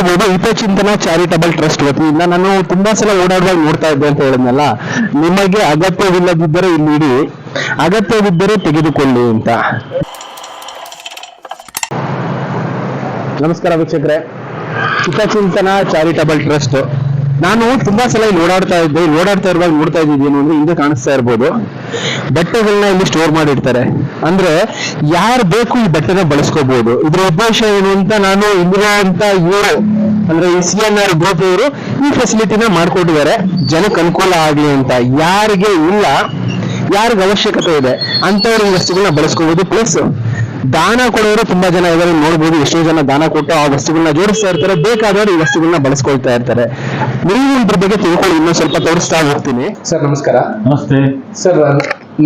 ನೋಡ್ಬೋದು. ಹಿತಚಿಂತನ charitable trust ವತಿಯಿಂದ ನಾನು ತುಂಬಾ ಸಲ ಓಡಾಡುವಾಗ ನೋಡ್ತಾ ಇದ್ದೆ ಅಂತ ಹೇಳಿದ್ನಲ್ಲ, ನಿಮಗೆ ಅಗತ್ಯವಿಲ್ಲದಿದ್ದರೆ ಇಲ್ಲಿ ಇಡಿ ಅಗತ್ಯವಿದ್ದರೆ ತೆಗೆದುಕೊಳ್ಳಿ ಅಂತ. ನಮಸ್ಕಾರ ವೀಕ್ಷಕರೇ. Hitachintana charitable trust. ನಾನು ತುಂಬಾ ಸಲ ಇಲ್ಲಿ ಓಡಾಡ್ತಾ ಇದ್ದೆ. ಓಡಾಡ್ತಾ ಇರುವಾಗ ನೋಡ್ತಾ ಇದ್ದೀನಿ ಅಂದ್ರೆ ಹಿಂದೆ ಕಾಣಿಸ್ತಾ ಇರ್ಬೋದು. ಬಟ್ಟೆಗಳನ್ನ ಇಲ್ಲಿ ಸ್ಟೋರ್ ಮಾಡಿರ್ತಾರೆ. ಅಂದ್ರೆ ಯಾರು ಬೇಕು ಈ ಬಟ್ಟೆನ ಬಳಸ್ಕೋಬಹುದು ಇದ್ರ ಉದ್ದೇಶ ಏನು ಅಂತ ನಾನು ಇಂದಿರಾ ಅಂತ ಇವರು, ಅಂದ್ರೆ ಈ ಗ್ರೂಪ್ ಇವರು ಈ ಫೆಸಿಲಿಟಿನ ಮಾಡ್ಕೊಟ್ಟಿದ್ದಾರೆ. ಜನಕ್ಕೆ ಅನುಕೂಲ ಆಗ್ಲಿ ಅಂತ. ಯಾರಿಗೆ ಇಲ್ಲ, ಯಾರಿಗೆ ಅವಶ್ಯಕತೆ ಇದೆ ಅಂತವ್ರ ಈ ವಸ್ತುಗಳನ್ನ ಬಳಸ್ಕೋಬಹುದು ಪ್ಲಸ್ ದಾನ ಕೊಡೋರು ತುಂಬಾ ಜನ ಇದ್ದಾರೆ ನೋಡ್ಬೋದು ಎಷ್ಟೋ ಜನ ದಾನ ಕೊಟ್ಟು ಆ ವಸ್ತುಗಳನ್ನ ಜೋಡಿಸ್ತಾ ಇರ್ತಾರೆ. ಬೇಕಾದವರು ಈ ವಸ್ತುಗಳನ್ನ ಬಳಸ್ಕೊಳ್ತಾ ಇರ್ತಾರೆ. ನೀವು ಇದ್ರ ಬಗ್ಗೆ ತಿಳ್ಕೊಳ್ಳಿ ಇನ್ನೂ ಸ್ವಲ್ಪ ತೋರಿಸ್ತಾ ಹೋಗ್ತೀನಿ. ಸರ್ ನಮಸ್ಕಾರ. ನಮಸ್ತೆ. ಸರ್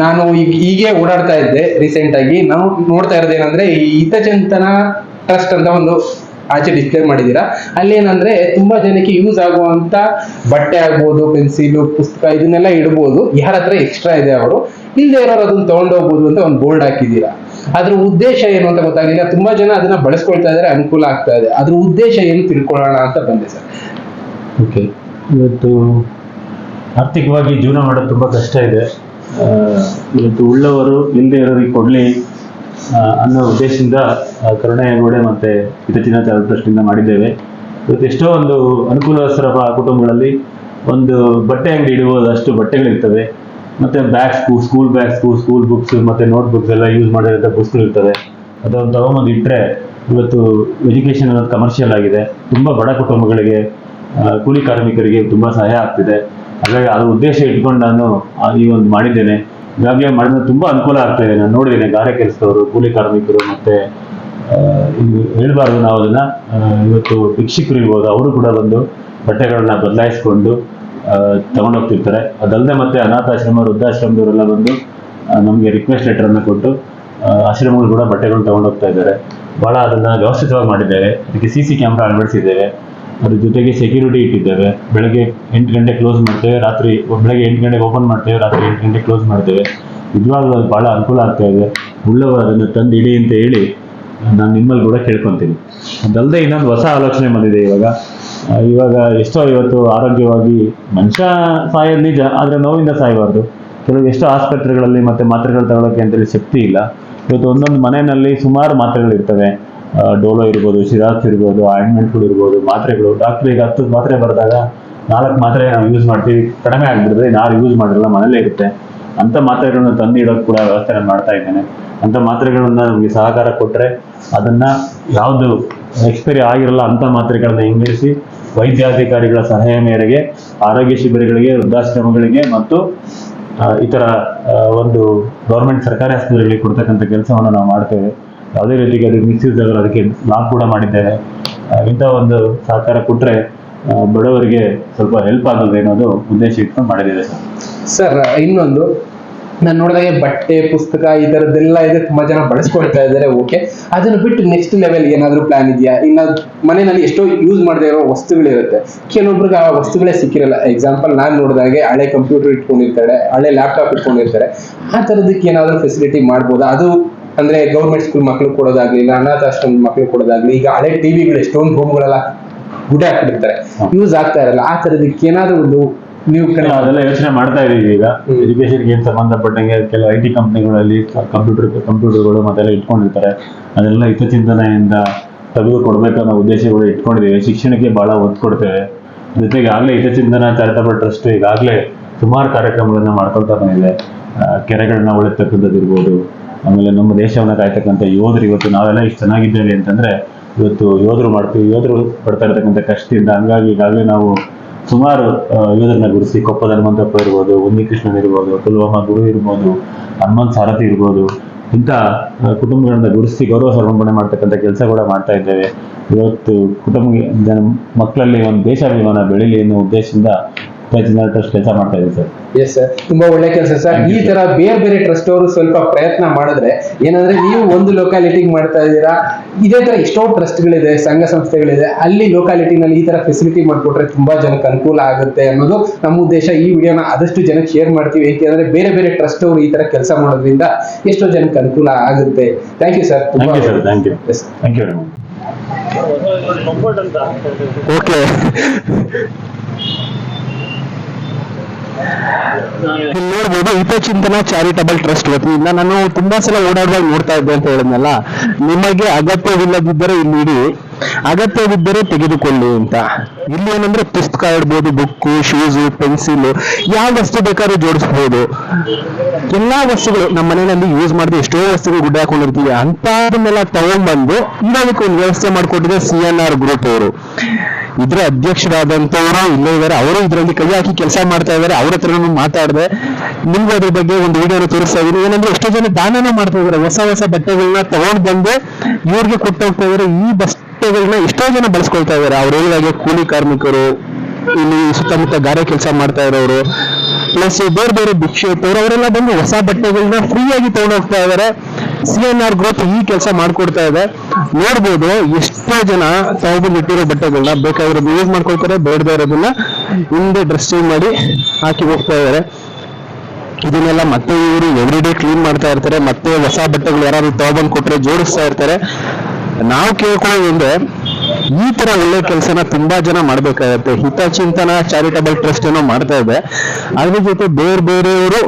ನಾನು ಈಗ ಹೀಗೆ ಓಡಾಡ್ತಾ ಇದ್ದೆ ರೀಸೆಂಟ್ ಆಗಿ. ನಾವು ನೋಡ್ತಾ ಇರೋದೇನಂದ್ರೆ ಈ ಹಿತಚಿಂತನ ಟ್ರಸ್ಟ್ ಅಂತ ಒಂದು ಆಚೆ ಡಿಸ್ಪ್ಲೇ ಮಾಡಿದ್ದೀರಾ? ಅಲ್ಲಿ ಏನಂದ್ರೆ ತುಂಬಾ ಜನಕ್ಕೆ ಯೂಸ್ ಆಗುವಂತ ಬಟ್ಟೆ ಆಗ್ಬೋದು ಪೆನ್ಸಿಲು ಪುಸ್ತಕ ಇದನ್ನೆಲ್ಲ ಇಡ್ಬೋದು. ಯಾರ ಹತ್ರ ಎಕ್ಸ್ಟ್ರಾ ಇದೆ ಅವರು ಇಲ್ಲದೆ ಇರೋರು ಅದನ್ನ ತಗೊಂಡೋಗ್ಬೋದು ಅಂತ ಒಂದು ಬೋರ್ಡ್ ಹಾಕಿದ್ದೀರಾ? ಅದ್ರ ಉದ್ದೇಶ ಏನು ಅಂತ ಗೊತ್ತಾಗಲಿಲ್ಲ. ತುಂಬಾ ಜನ ಅದನ್ನ ಬಳಸ್ಕೊಳ್ತಾ ಇದ್ದಾರೆ ಅನುಕೂಲ ಆಗ್ತಾ ಇದೆ. ಅದ್ರ ಉದ್ದೇಶ ಏನು ತಿಳ್ಕೊಳ್ಳೋಣ ಅಂತ ಬಂದೆ ಸರ್. ಓಕೆ. ಇವತ್ತು ಆರ್ಥಿಕವಾಗಿ ಜೀವನ ಮಾಡೋದು ತುಂಬ ಕಷ್ಟ ಇದೆ. ಇವತ್ತು ಉಳ್ಳವರು ಇಲ್ಲದೆ ಇರೋರಿಗೆ ಕೊಡಲಿ ಅನ್ನೋ ಉದ್ದೇಶದಿಂದ ಗೋಡೆ ಮತ್ತು ಹಿತಚಿನ ಟ್ರಸ್ಟಿಂದ ಮಾಡಿದ್ದೇವೆ. ಇವತ್ತು ಎಷ್ಟೋ ಒಂದು ಅನುಕೂಲಸ್ಥರ ಕುಟುಂಬಗಳಲ್ಲಿ ಒಂದು ಬಟ್ಟೆ ಅಂಗಡಿ ಇಡುವುದಷ್ಟು ಬಟ್ಟೆಗಳಿರ್ತವೆ. ಮತ್ತು ಬ್ಯಾಗ್ಸ್ಗೂ ಸ್ಕೂಲ್ ಬ್ಯಾಗ್ಸ್ಗೂ ಸ್ಕೂಲ್ ಬುಕ್ಸ್, ಮತ್ತು ನೋಟ್ ಬುಕ್ಸ್ ಎಲ್ಲ ಯೂಸ್ ಮಾಡಿರೋಂಥ ಬುಕ್ಸ್ಗಳು ಇರ್ತವೆ. ಅದನ್ನು ತಗೊಂಬಂದು ಇಟ್ಟರೆ ಇವತ್ತು ಎಜುಕೇಷನ್ ಅನ್ನೋದು ಕಮರ್ಷಿಯಲ್ ಆಗಿದೆ. ತುಂಬ ಬಡ ಕುಟುಂಬಗಳಿಗೆ ಕೂಲಿ ಕಾರ್ಮಿಕರಿಗೆ ತುಂಬಾ ಸಹಾಯ ಆಗ್ತಿದೆ. ಹಾಗಾಗಿ ಅದ್ರ ಉದ್ದೇಶ ಇಟ್ಕೊಂಡು ನಾನು ಈ ಒಂದು ಮಾಡಿದ್ದೇನೆ. ಈಗಾಗಲೇ ಮಾಡಿದ್ರೆ ತುಂಬಾ ಅನುಕೂಲ ಆಗ್ತಾ ಇದೆ. ನಾನು ನೋಡಿದ್ದೇನೆ ಗಾರೆ ಕೆಲಸದವರು, ಕೂಲಿ ಕಾರ್ಮಿಕರು ಮತ್ತೆ ಹೇಳ್ಬಾರ್ದು ನಾವು ಅದನ್ನ. ಇವತ್ತು ಭಿಕ್ಷಿಕರು ಇರ್ಬೋದು, ಅವರು ಕೂಡ ಬಂದು ಬಟ್ಟೆಗಳನ್ನ ಬದಲಾಯಿಸ್ಕೊಂಡು ತಗೊಂಡೋಗ್ತಿರ್ತಾರೆ. ಅದಲ್ಲದೆ ಮತ್ತೆ ಅನಾಥಾಶ್ರಮ, ವೃದ್ಧಾಶ್ರಮದವರೆಲ್ಲ ಬಂದು ನಮಗೆ ರಿಕ್ವೆಸ್ಟ್ ಲೆಟರ್ ಅನ್ನ ಕೊಟ್ಟು ಆಶ್ರಮಗಳು ಕೂಡ ಬಟ್ಟೆಗಳನ್ನ ತಗೊಂಡೋಗ್ತಾ ಇದ್ದಾರೆ. ಬಹಳ ಅದನ್ನ ವ್ಯವಸ್ಥಿತವಾಗಿ ಮಾಡಿದ್ದೇವೆ. ಅದಕ್ಕೆ ಸಿ ಸಿ ಕ್ಯಾಮ್ರಾ ಅಳವಡಿಸಿದ್ದೇವೆ. ಅದ್ರ ಜೊತೆಗೆ ಸೆಕ್ಯೂರಿಟಿ ಇಟ್ಟಿದ್ದೇವೆ. ಬೆಳಗ್ಗೆ ಎಂಟು ಗಂಟೆ ಕ್ಲೋಸ್ ಮಾಡ್ತೇವೆ. ರಾತ್ರಿ ಬೆಳಗ್ಗೆ ಎಂಟು ಗಂಟೆಗೆ ಓಪನ್ ಮಾಡ್ತೇವೆ. ರಾತ್ರಿ ಎಂಟು ಗಂಟೆ ಕ್ಲೋಸ್ ಮಾಡ್ತೇವೆ. ನಿಜವಾಗ್ಲೂ ಬಹಳ ಅನುಕೂಲ ಆಗ್ತಾ ಇದೆ. ಉಳ್ಳವರು ಅದನ್ನು ತಂದು ಇಡಿ ಅಂತ ಹೇಳಿ ನಾನು ನಿಮ್ಮಲ್ಲಿ ಕೂಡ ಕೇಳ್ಕೊತೀನಿ. ಅದಲ್ಲದೆ ಇನ್ನೊಂದು ಹೊಸ ಆಲೋಚನೆ ಬಂದಿದೆ ಇವಾಗ. ಇವಾಗ ಎಷ್ಟೋ ಇವತ್ತು ಆರೋಗ್ಯವಾಗಿ ಮನುಷ್ಯ ಸಾಯೋದು ನಿಜ, ಆದರೆ ನೋವಿಂದ ಸಾಯಬಾರ್ದು. ಕೆಲವು ಎಷ್ಟೋ ಆಸ್ಪತ್ರೆಗಳಲ್ಲಿ ಮತ್ತೆ ಮಾತ್ರೆಗಳು ತಗೊಳ್ಳೋಕೆ ಅಂತೇಳಿ ಶಕ್ತಿ ಇಲ್ಲ. ಇವತ್ತು ಒಂದೊಂದು ಮನೆಯಲ್ಲಿ ಸುಮಾರು ಮಾತ್ರೆಗಳು ಇರ್ತವೆ ಡೋಲೋ ಇರ್ಬೋದು ಸಿರಾಕ್ಸ್ ಇರ್ಬೋದು ಆಯಿಂಟ್ಮೆಂಟ್ಗಳು ಇರ್ಬೋದು, ಮಾತ್ರೆಗಳು. ಡಾಕ್ಟರ್ ಈಗ ಹತ್ತು ಮಾತ್ರೆ ಬರೆದಾಗ ನಾಲ್ಕು ಮಾತ್ರೆ ನಾವು ಯೂಸ್ ಮಾಡ್ತೀವಿ. ಕಡಿಮೆ ಆಗ್ಬಿಡ್ತದೆ ಯಾರು ಯೂಸ್ ಮಾಡಿರಲ್ಲ, ಮನೇಲೇ ಇರುತ್ತೆ. ಅಂಥ ಮಾತ್ರೆಗಳನ್ನ ತಂದಿಡೋಕೆ ಕೂಡ ವ್ಯವಸ್ಥೆ ಮಾಡ್ತಾ ಇದ್ದೇನೆ. ಅಂಥ ಮಾತ್ರೆಗಳನ್ನ ನಮಗೆ ಸಹಕಾರ ಕೊಟ್ಟರೆ ಅದನ್ನು ಯಾವುದು ಎಕ್ಸ್ಪೈರಿ ಆಗಿರಲ್ಲ ಅಂಥ ಮಾತ್ರೆಗಳನ್ನ ಹಿಂಗಿಸಿ ವೈದ್ಯಾಧಿಕಾರಿಗಳ ಸಲಹೆ ಮೇರೆಗೆ, ಆರೋಗ್ಯ ಶಿಬಿರಗಳಿಗೆ, ವೃದ್ಧಾಶ್ರಮಗಳಿಗೆ ಮತ್ತು ಇತರ ಒಂದು ಗೌರ್ಮೆಂಟ್ ಸರ್ಕಾರಿ ಆಸ್ಪತ್ರೆಗಳಿಗೆ ಕೊಡ್ತಕ್ಕಂಥ ಕೆಲಸವನ್ನು ನಾವು ಮಾಡ್ತೇವೆ. ಯಾವುದೇ ರೀತಿಗೆ ಅದಕ್ಕೆ ಮಿಸ್ಯೂಸ್ ಆಗಲ್ಲ ಅದಕ್ಕೆ ಲಾಕ್ ಕೂಡ ಮಾಡಿದ್ದೇವೆ ಆ, ಇಂಥ ಒಂದು ಸಹಕಾರ ಕೊಟ್ಟರೆ ಬಡವರಿಗೆ ಸ್ವಲ್ಪ ಹೆಲ್ಪ್ ಆಗೋದು ಅನ್ನೋದು ಉದ್ದೇಶ ಇಟ್ಕೊಂಡು ಮಾಡಿದ್ದೇವೆ. ಸರ್ ಸರ್ ಇನ್ನೊಂದು ನಾನು ನೋಡಿದಾಗೆ ಬಟ್ಟೆ ಪುಸ್ತಕ ಈ ತರದ್ದೆಲ್ಲ ಇದೆ ತುಂಬಾ ಜನ ಬಳಸ್ಕೊಳ್ತಾ ಇದ್ದಾರೆ ಓಕೆ ಅದನ್ನ ಬಿಟ್ಟು ನೆಕ್ಸ್ಟ್ ಲೆವೆಲ್ ಏನಾದರೂ ಪ್ಲಾನ್ ಇದೆಯಾ? ಇನ್ನ ಮನೆಯಲ್ಲಿ ಎಷ್ಟೋ ಯೂಸ್ ಮಾಡದೇ ಇರೋ ವಸ್ತುಗಳಿರುತ್ತೆ. ಕೆಲವೊಬ್ರಿಗೆ ಆ ವಸ್ತುಗಳೇ ಸಿಕ್ಕಿರಲ್ಲ. ಎಕ್ಸಾಂಪಲ್ ನಾನು ನೋಡಿದಾಗೆ ಹಳೆ ಕಂಪ್ಯೂಟರ್ ಇಟ್ಕೊಂಡಿರ್ತಾರೆ ಹಳೆ ಲ್ಯಾಪ್ಟಾಪ್ ಇಟ್ಕೊಂಡಿರ್ತಾರೆ. ಆ ಥರದಕ್ಕೆ ಏನಾದರೂ ಫೆಸಿಲಿಟಿ ಮಾಡ್ಬೋದಾ? ಅದು ಅಂದ್ರೆ ಗೌರ್ಮೆಂಟ್ ಸ್ಕೂಲ್ ಮಕ್ಳು ಕೊಡೋದಾಗ್ಲಿ ಇಲ್ಲ ಅನಾಥಾಶ್ರಮ ಮಕ್ಳು ಕೊಡೋದಾಗ್ಲಿ ಈಗ ಹಳೆ ಟಿವಿಗಳು ಎಷ್ಟೊಂದು ರೂಮ್ಗಳೆಲ್ಲ ಗುಡ್ಡೆ ಹ್ಮ್. ಯೂಸ್ ಆಗ್ತಾ ಇರಲ್ಲ. ಆ ತರದಕ್ಕೆ ಏನಾದ್ರು ಒಂದು ನೀವು ಕಡೆ ಅದೆಲ್ಲ ಯೋಚನೆ ಮಾಡ್ತಾ ಇದೀವಿ ಈಗ. ಎಜುಕೇಶನ್ ಎಜುಕೇಶನ್ಗೆ ಸಂಬಂಧಪಟ್ಟಂಗೆ ಕೆಲವು ಐ ಟಿ ಕಂಪ್ನಿಗಳಲ್ಲಿ ಕಂಪ್ಯೂಟರ್ ಕಂಪ್ಯೂಟರ್ಗಳು ಮತ್ತೆಲ್ಲ ಇಟ್ಕೊಂಡಿರ್ತಾರೆ. ಅದೆಲ್ಲ ಹಿತಚಿಂತನೆಯಿಂದ ತೆಗೆದು ಕೊಡ್ಬೇಕು ಅನ್ನೋ ಉದ್ದೇಶಗಳು ಇಟ್ಕೊಂಡಿದ್ದೀವಿ ಶಿಕ್ಷಣಕ್ಕೆ ಬಹಳ ಒತ್ತು ಕೊಡ್ತೇವೆ. ಜೊತೆಗೆ ಆಗ್ಲೇ ಹಿತಚಿಂತನ ಚಾರಿಟಬಲ್ ಟ್ರಸ್ಟ್ ಈಗಾಗಲೇ ಸುಮಾರು ಕಾರ್ಯಕ್ರಮಗಳನ್ನ ಮಾಡ್ಕೊಳ್ತಾ ಬಂದಿದೆ. ಕೆರೆಗಳನ್ನ ಉಳಿತಕ್ಕಂಥದ್ದು ಇರ್ಬೋದು ಆಮೇಲೆ ನಮ್ಮ ದೇಶವನ್ನ ಕಾಯ್ತಕ್ಕಂಥ ಯೋಧರು ಇವತ್ತು ನಾವೆಲ್ಲ ಇಷ್ಟು ಚೆನ್ನಾಗಿದ್ದೇವೆ ಅಂತಂದ್ರೆ ಇವತ್ತು ಯೋಧರು ಮಾಡ್ತೀವಿ ಯೋಧರು ಪಡ್ತಾ ಇರತಕ್ಕಂಥ ಕಷ್ಟದಿಂದ ಹಂಗಾಗಿ ಈಗಾಗಲೇ ನಾವು ಸುಮಾರು ಯೋಧರನ್ನ ಗುರುಸಿ ಕೊಪ್ಪ ಹನುಮಂತಪ್ಪ ಇರ್ಬೋದು, ಉನ್ನಿಕೃಷ್ಣನ್ ಇರ್ಬೋದು, ಪುಲ್ವಾಮಾ ಗುರು ಇರ್ಬೋದು, ಹನುಮಂತ್ ಸಾರಥಿ ಇರ್ಬೋದು, ಇಂಥ ಕುಟುಂಬಗಳನ್ನ ಗುರುಸಿ ಗೌರವ ಸಮರ್ಪಣೆ ಮಾಡ್ತಕ್ಕಂಥ ಕೆಲಸ ಕೂಡ ಮಾಡ್ತಾ ಇದ್ದೇವೆ. ಇವತ್ತು ಕುಟುಂಬ ಮಕ್ಕಳಲ್ಲಿ ಒಂದು ದೇಶಾಭಿಮಾನ ಬೆಳೀಲಿ ಅನ್ನೋ ಉದ್ದೇಶದಿಂದ ಟ್ರಸ್ಟ್ ಕೆಲಸ ಮಾಡ್ತಾ ಇದೆ ಸರ್. ಎಸ್ ಸರ್ ತುಂಬಾ ಒಳ್ಳೆ ಕೆಲಸ ಸರ್ ಈ ತರ ಬೇರೆ ಬೇರೆ ಟ್ರಸ್ಟ್ ಅವರು ಸ್ವಲ್ಪ ಪ್ರಯತ್ನ ಮಾಡಿದ್ರೆ ಏನಂದ್ರೆ ನೀವು ಒಂದು ಲೊಕ್ಯಾಲಿಟಿಗೆ ಮಾಡ್ತಾ ಇದ್ದೀರಾ ಇದೇ ತರ ಎಷ್ಟೋ ಟ್ರಸ್ಟ್ಗಳಿದೆ ಸಂಘ ಸಂಸ್ಥೆಗಳಿದೆ. ಅಲ್ಲಿ ಲೊಕ್ಯಾಲಿಟಿನಲ್ಲಿ ಈ ತರ ಫೆಸಿಲಿಟಿ ಮಾಡಿಕೊಟ್ರೆ ತುಂಬಾ ಜನಕ್ಕೆ ಅನುಕೂಲ ಆಗುತ್ತೆ ಅನ್ನೋದು ನಮ್ಮ ಉದ್ದೇಶ. ಈ ವಿಡಿಯೋನ ಆದಷ್ಟು ಜನಕ್ಕೆ ಶೇರ್ ಮಾಡ್ತೀವಿ. ಏಕೆಂದ್ರೆ ಬೇರೆ ಬೇರೆ ಟ್ರಸ್ಟ್ ಅವರು ಈ ತರ ಕೆಲಸ ಮಾಡೋದ್ರಿಂದ ಎಷ್ಟೋ ಜನಕ್ಕೆ ಅನುಕೂಲ ಆಗುತ್ತೆ. Thank you sir thank you sir thank you Yes. Thank you very much okay ಇಲ್ಲಿ ನೋಡ್ಬೋದು ಹಿತಚಿಂತನ ಚಾರಿಟಬಲ್ ಟ್ರಸ್ಟ್ ವತಿಯಿಂದ ನಾನು ತುಂಬಾ ಸಲ ಓಡಾಡುವಾಗ ನೋಡ್ತಾ ಇದ್ದೆ ಅಂತ ಹೇಳಿದ್ನಲ್ಲ, ನಿಮಗೆ ಅಗತ್ಯವಿಲ್ಲದಿದ್ದರೆ ಇಲ್ಲಿ ಇಡಿ, ಅಗತ್ಯವಿದ್ದರೆ ತೆಗೆದುಕೊಳ್ಳಿ ಅಂತ. ಇಲ್ಲಿ ಏನಂದ್ರೆ ಪುಸ್ತಕ ಇಡ್ಬೋದು, ಬುಕ್ಕು, ಶೂಸು, ಪೆನ್ಸಿಲ್, ಯಾವ ವಸ್ತು ಬೇಕಾದ್ರೂ ಜೋಡಿಸ್ಬೋದು. ಎಲ್ಲಾ ವಸ್ತುಗಳು ನಮ್ಮ ಮನೆಯಲ್ಲಿ ಯೂಸ್ ಮಾಡಿದ ಎಷ್ಟೋ ವಸ್ತುಗಳು ಗುಡ್ಡೆ ಹಾಕೊಂಡಿರ್ತೀವಿ. ಅಂತದನ್ನೆಲ್ಲ ತಗೊಂಡ್ಬಂದು ಇರೋದಕ್ಕೆ ಒಂದು ವ್ಯವಸ್ಥೆ ಮಾಡಿಕೊಟ್ಟಿದೆ ಸಿ ಎನ್ ಆರ್ ಗ್ರೂಪ್ ಅವರು. ಇದ್ರ ಅಧ್ಯಕ್ಷರಾದಂತವರು, ಇಲ್ಲೇ ಇದ್ದಾರೆ ಅವರು ಇದರಲ್ಲಿ ಕೈ ಹಾಕಿ ಕೆಲಸ ಮಾಡ್ತಾ ಇದ್ದಾರೆ ಅವ್ರ ಹತ್ರನೂ ಮಾತಾಡಿದೆ. ನಿಮ್ಗೆ ಅದ್ರ ಬಗ್ಗೆ ಒಂದು ವಿಡಿಯೋನ ತೋರಿಸ್ತಾ ಇದ್ದೀನಿ ಏನಂದ್ರೆ ಎಷ್ಟೋ ಜನ ದಾನನ ಮಾಡ್ತಾ ಇದ್ದಾರೆ ಹೊಸ ಹೊಸ ಬಟ್ಟೆಗಳನ್ನ ತಗೊಂಡ್ ಬಂದು ಇವ್ರಿಗೆ ಕೊಟ್ಟು ಹೋಗ್ತಾ ಇದ್ದಾರೆ ಈ ಬಟ್ಟೆಗಳನ್ನ ಎಷ್ಟೋ ಜನ ಬಳಸ್ಕೊಳ್ತಾ ಇದ್ದಾರೆ ಅವ್ರ ಹೇಳಿದಾಗೆ ಕೂಲಿ ಕಾರ್ಮಿಕರು, ಇಲ್ಲಿ ಸುತ್ತಮುತ್ತ ಗಾರೆ ಕೆಲಸ ಮಾಡ್ತಾ ಇರೋರು ಪ್ಲಸ್ ಬೇರೆ ಬೇರೆ ಭಿಕ್ಷೆ, ಅವರೆಲ್ಲ ಬಂದು ಹೊಸ ಬಟ್ಟೆಗಳನ್ನ ಫ್ರೀ ಆಗಿ ಹೋಗ್ತಾ ಇದ್ದಾರೆ ಸಿ ಎನ್ ಆರ್ ಗ್ರೂಪ್ ಈ ಕೆಲಸ ಮಾಡ್ಕೊಡ್ತಾ ಇದೆ. ನೋಡ್ಬೋದು ಎಷ್ಟೋ ಜನ ತಗೊಂಡ್ಬಂದು ಇಟ್ಟಿರೋ ಬಟ್ಟೆಗಳನ್ನ ಬೇಕಾಗಿರೋದು ಯೂಸ್ ಮಾಡ್ಕೊಳ್ತಾರೆ, ಬೇಡದೇ ಇರೋದನ್ನ ಹಿಂದೆ ಡ್ರೆಸ್ಸಿಂಗ್ ಮಾಡಿ ಹಾಕಿ ಹೋಗ್ತಾ ಇದ್ದಾರೆ ಇದನ್ನೆಲ್ಲ ಮತ್ತೆ ಇವರು ಎವ್ರಿ ಡೇ ಕ್ಲೀನ್ ಮಾಡ್ತಾ ಇರ್ತಾರೆ, ಮತ್ತೆ ಹೊಸ ಬಟ್ಟೆಗಳು ಯಾರಾದ್ರು ತಗೊಂಡ್ಬಂದು ಕೊಟ್ರೆ ಜೋಡಿಸ್ತಾ ಇರ್ತಾರೆ. ನಾವು ಕೇಳ್ಕೊಳ್ಳೋದಂದ್ರೆ ಈ ತರ ಒಳ್ಳೆ ಕೆಲಸನ ತುಂಬಾ ಜನ ಮಾಡ್ಬೇಕಾಗತ್ತೆ. ಹಿತಚಿಂತನ ಚಾರಿಟಬಲ್ ಟ್ರಸ್ಟ್ ಏನೋ ಮಾಡ್ತಾ ಇದೆ. ಅದ್ರ ಜೊತೆ ಬೇರೆ ಬೇರೆಯವರು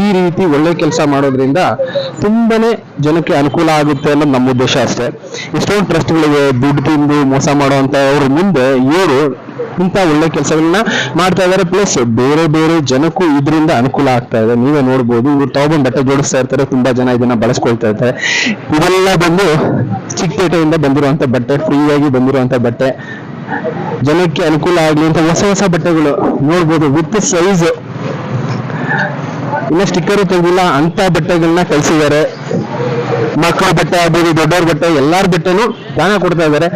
ಈ ರೀತಿ ಒಳ್ಳೆ ಕೆಲಸ ಮಾಡೋದ್ರಿಂದ ತುಂಬನೇ ಜನಕ್ಕೆ ಅನುಕೂಲ ಆಗುತ್ತೆ ಅನ್ನೋದು ನಮ್ಮ ಉದ್ದೇಶ ಅಷ್ಟೇ. ಎಷ್ಟೊಂದು ಟ್ರಸ್ಟ್ಗಳಿಗೆ ದುಡ್ಡು ತಿಂದು ಮೋಸ ಮಾಡುವಂತ ಅವ್ರ ಮುಂದೆ ಇವರು ಇಂಥ ಒಳ್ಳೆ ಕೆಲಸಗಳನ್ನ ಮಾಡ್ತಾ ಇದ್ದಾರೆ ಪ್ಲಸ್ ಬೇರೆ ಬೇರೆ ಜನಕ್ಕೂ ಇದರಿಂದ ಅನುಕೂಲ ಆಗ್ತಾ ಇದೆ. ನೀವೇ ನೋಡ್ಬೋದು, ಇವ್ರು ತಗೊಂಡ್ ಬಟ್ಟೆ ಜೋಡಿಸ್ತಾ ಇರ್ತಾರೆ. ತುಂಬಾ ಜನ ಇದನ್ನ ಬಳಸ್ಕೊಳ್ತಾ ಇರ್ತಾರೆ. ಇವೆಲ್ಲ ಬಂದು ಚಿಕ್ಕಪೇಟೆಯಿಂದ ಬಂದಿರುವಂತ ಬಟ್ಟೆ ಫ್ರೀ ಆಗಿ ಬಂದಿರುವಂತ ಬಟ್ಟೆ. ಜನಕ್ಕೆ ಅನುಕೂಲ ಆಗ್ಲಿ ಅಂತ ಹೊಸ ಹೊಸ ಬಟ್ಟೆಗಳು ನೋಡ್ಬೋದು. ವಿತ್ ಸೈಜ್ ಇನ್ನ ಸ್ಟಿಕ್ಕರ್ ತೆಗೆದಿಲ್ಲ, ಅಂತ ಬಟ್ಟೆಗಳನ್ನ ಕಳ್ಸಿದ್ದಾರೆ. ಮಕ್ಕಳ ಬಟ್ಟೆ ಆಗ್ಬೋದು, ದೊಡ್ಡವ್ರ ಬಟ್ಟೆ, ಎಲ್ಲಾರ ಬಟ್ಟೆನೂ ದಾನ ಕೊಡ್ತಾ ಇದ್ದಾರೆ.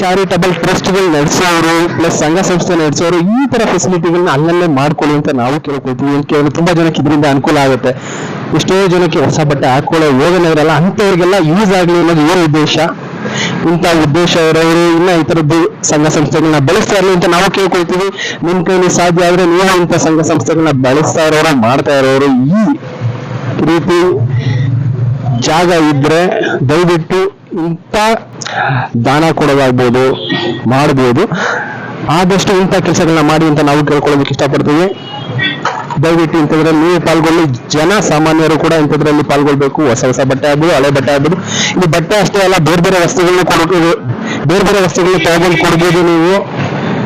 ಚಾರಿಟಬಲ್ ಟ್ರಸ್ಟ್ಗಳು ನಡೆಸೋರು ಪ್ಲಸ್ ಸಂಘ ಸಂಸ್ಥೆ ನಡೆಸೋರು, ಈ ತರ ಫೆಸಿಲಿಟಿಗಳನ್ನ ಅಲ್ಲಲ್ಲೇ ಮಾಡ್ಕೊಳ್ಳಿ ಅಂತ ನಾವು ಕೇಳ್ಕೊಳ್ತೀವಿ ತುಂಬಾ ಜನಕ್ಕೆ ಇದರಿಂದ ಅನುಕೂಲ ಆಗುತ್ತೆ. ಎಷ್ಟೋ ಜನಕ್ಕೆ ಹೊಸ ಬಟ್ಟೆ ಹಾಕೊಳ್ಳೋ ಯೋಜನೆ ಇರಲ್ಲ ಅಂಥವ್ರಿಗೆಲ್ಲ ಯೂಸ್ ಆಗ್ಲಿ ಅನ್ನೋದು ಏನು ಉದ್ದೇಶ? ಇಂಥ ಉದ್ದೇಶ ಇರೋರು ಇನ್ನ ಈ ತರದ್ದು ಸಂಘ ಸಂಸ್ಥೆಗಳನ್ನ ಬಳಸ್ತಾ ಇರಲಿ ಅಂತ ನಾವು ಕೇಳ್ಕೊಳ್ತೀವಿ. ನಿಮ್ ಕೈಲಿ ಸಾಧ್ಯ ಆದ್ರೆ ನೀವು ಇಂಥ ಸಂಘ ಸಂಸ್ಥೆಗಳನ್ನ ಬಳಸ್ತಾ ಇರೋರ, ಮಾಡ್ತಾ ಇರೋರು ಈ ರೀತಿ ಜಾಗ ಇದ್ರೆ ದಯವಿಟ್ಟು ಇಂಥ ದಾನ ಕೊಡೋದಾಗ್ಬೋದು ಮಾಡ್ಬೋದು. ಆದಷ್ಟು ಇಂಥ ಕೆಲಸಗಳನ್ನ ಮಾಡಿ ಅಂತ ನಾವು ಕೇಳ್ಕೊಳ್ಳೋದಕ್ಕೆ ಇಷ್ಟಪಡ್ತೀವಿ. ದಯವಿಟ್ಟು ಇಂಥದ್ರಲ್ಲಿ ನೀವು ಪಾಲ್ಗೊಳ್ಳಿ. ಜನ ಸಾಮಾನ್ಯರು ಕೂಡ ಇಂಥದ್ರಲ್ಲಿ ಪಾಲ್ಗೊಳ್ಬೇಕು. ಹೊಸ ಹೊಸ ಬಟ್ಟೆ ಆಗ್ಬೋದು, ಹಳೆ ಬಟ್ಟೆ ಆಗ್ಬೋದು. ಇದು ಬಟ್ಟೆ ಅಷ್ಟೇ ಅಲ್ಲ, ಬೇರೆ ಬೇರೆ ವಸ್ತುಗಳನ್ನ ಕೊಡೋದು ಬೇರೆ ಬೇರೆ ವಸ್ತುಗಳನ್ನ ತಗೊಂಡು ಕೊಡ್ಬೋದು ನೀವು.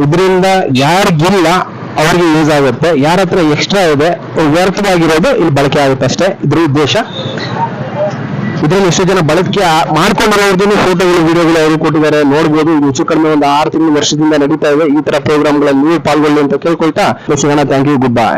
ಇದರಿಂದ ಯಾರಿಗಿಲ್ಲ, ಅವ್ರಿಗೆ ಯೂಸ್ ಆಗುತ್ತೆ. ಯಾರ ಹತ್ರ ಎಕ್ಸ್ಟ್ರಾ ಇದೆ ವ್ಯರ್ಥವಾಗಿರೋದು ಇಲ್ಲಿ ಬಳಕೆ ಆಗುತ್ತೆ ಅಷ್ಟೇ. ಇದ್ರ ಉದ್ದೇಶ. ಇದ್ರಲ್ಲಿ ಎಷ್ಟು ಜನ ಬಳಕೆ ಮಾಡ್ಕೊಂಡು ಫೋಟೋಗಳು, ವಿಡಿಯೋಗಳು ಅವರು ಕೊಟ್ಟಿದ್ದಾರೆ. ನೋಡ್ಬೋದು ಇದು ಹೆಚ್ಚು ಕಡಿಮೆ ಒಂದು ಆರು ತಿಂಗಳು ವರ್ಷದಿಂದ ನಡೀತಾ ಇದೆ. ಈ ತರ ಪ್ರೋಗ್ರಾಮ್ಗಳಲ್ಲಿ ನೀವು ಪಾಲ್ಗೊಳ್ಳಿ ಅಂತ ಕೇಳ್ಕೊಳ್ತಾ. ಸಿಗೋಣ ಥ್ಯಾಂಕ್ ಯು ಗುಡ್ ಬೈ